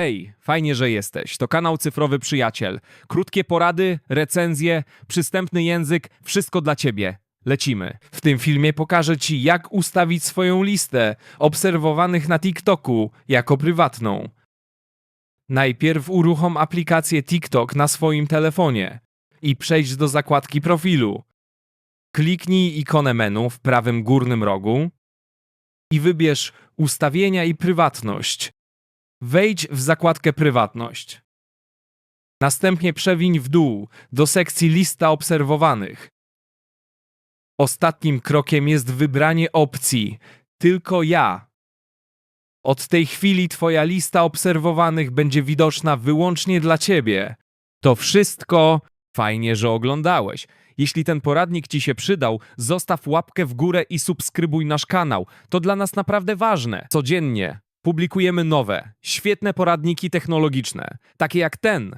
Hej, fajnie, że jesteś. To kanał Cyfrowy Przyjaciel. Krótkie porady, recenzje, przystępny język, wszystko dla ciebie. Lecimy. W tym filmie pokażę ci, jak ustawić swoją listę obserwowanych na TikToku jako prywatną. Najpierw uruchom aplikację TikTok na swoim telefonie i przejdź do zakładki profilu. Kliknij ikonę menu w prawym górnym rogu i wybierz Ustawienia i prywatność. Wejdź w zakładkę Prywatność. Następnie przewiń w dół do sekcji Lista obserwowanych. Ostatnim krokiem jest wybranie opcji Tylko ja. Od tej chwili Twoja lista obserwowanych będzie widoczna wyłącznie dla Ciebie. To wszystko. Fajnie, że oglądałeś. Jeśli ten poradnik Ci się przydał, zostaw łapkę w górę i subskrybuj nasz kanał. To dla nas naprawdę ważne. Codziennie publikujemy nowe, świetne poradniki technologiczne, takie jak ten.